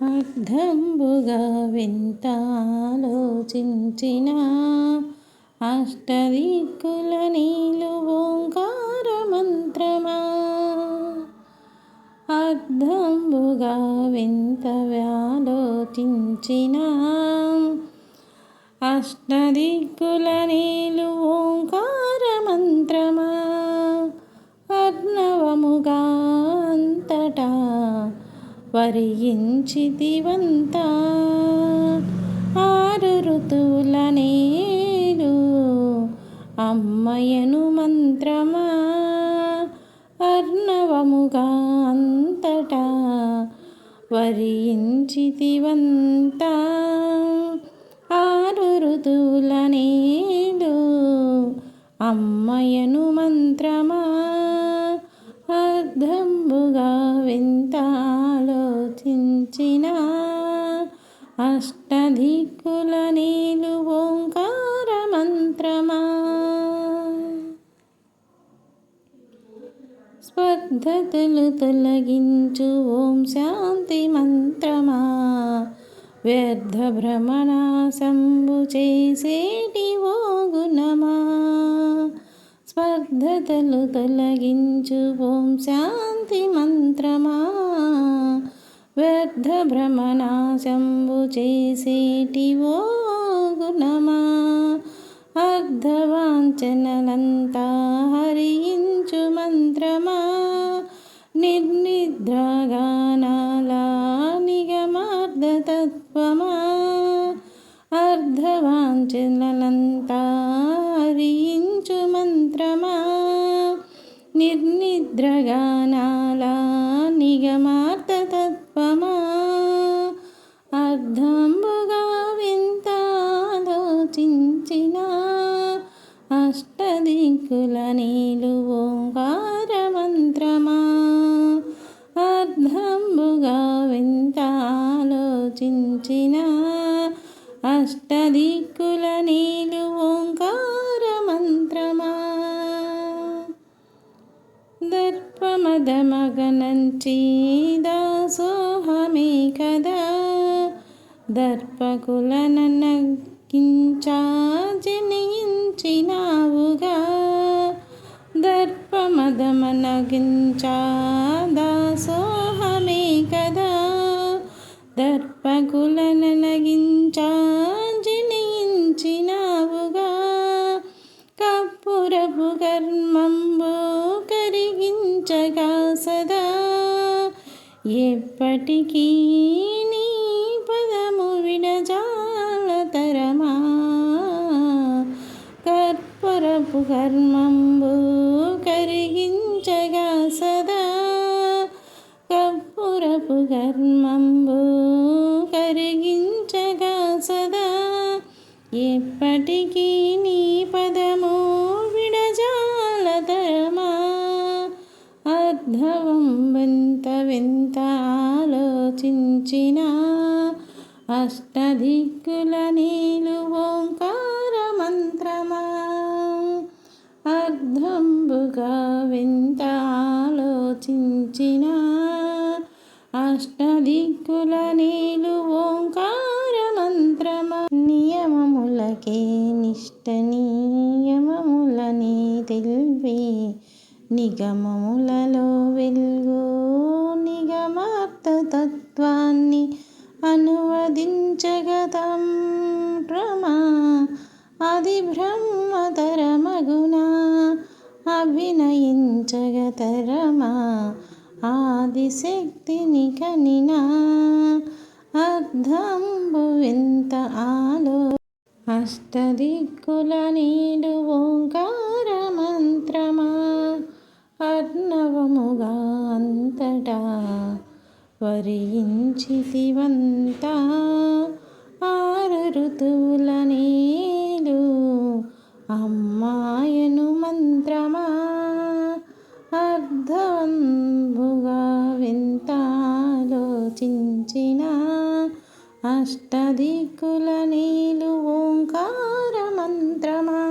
అర్థంబుగా వింతాలోచించిన అష్టదిక్కుల నీలు ఓంకార మంత్రమా అర్థంబుగా వింత వ్యాలోచించిన అష్టదిక్కుల నీలు ఓంకార మంత్రమా అర్ణవముగా వరించితివంతా ఆరు ఋతువుల నేడు అమ్మయను మంత్రమా? అర్ణవముగా అంతటా వరించితివంతా ఆరు ఋతువుల నేడు అమ్మయను మంత్రమా? అర్ధంబుగా వింత స్పర్ధతులు తొలగించు. ఓం శాంతి మంత్రమా. వ్యర్థ భ్రమణాసంబు చేసేటి ఓ గుణమా స్పర్ధతలు తొలగించు. ఓం శాంతి మంత్రమా. వ్యర్థ భ్రమనాశంబు చేసేటి ఓ గుణమా అర్ధవాంచనలంతా హరించు మంత్రమా. నిర్నిద్రగానాల నిగమార్ధతత్వమా అర్ధవాంచనలంతా హరించు మంత్రమా? నిర్నిద్రగానాల నిగమార్థతత్వమా? అర్ధంబుగా వింతాలోచించిన అష్టదిక్కుల నీలు ఓంకార ఆలోచించిన అష్టదిక్కుల నీలు ఓంకార మంత్రమా? దర్పమదమగనంచి దాసోహమే కదా? దర్పకులనగ్గించా జనించినావుగా దర్పమదమనగించా దాసోహమే దాసో దర్పకులనగించాజనయించినావుగా కప్పురపు కర్మంబు కరిగించగా సదా. ఎప్పటికీ నీ పదము విడజాలతరమా కర్పూరపు కర్మంబు కరిగించగా సదా. కప్పురపు కర్మంబు అష్టదిక్కుల నీలు ఓంకార మంత్రమా అర్ధంబుగా వింత ఆలోచించిన అష్టదిక్కుల నీలు ఓంకార మంత్రమా నియమములకే నిష్ట నియమములని తెలివి నిగమములలో వెలుగు నిగమార్థతత్వాన్ని అనువదించగతం భ్రమ అది బ్రహ్మతరమగుణ అభినయించగతరమా. ఆదిశక్తిని కనినా. అర్ధంబు వింత ఆలో. అష్టదిక్కుల నీడు ఓంకార మంత్రమా అర్ణవముగా వరించితివంతా ఆరు ఋతువుల నీలు అమ్మాయను మంత్రమా అర్ధవంబుగా వింతాలోచించిన అష్టదిక్కుల నీలు ఓంకార మంత్రమా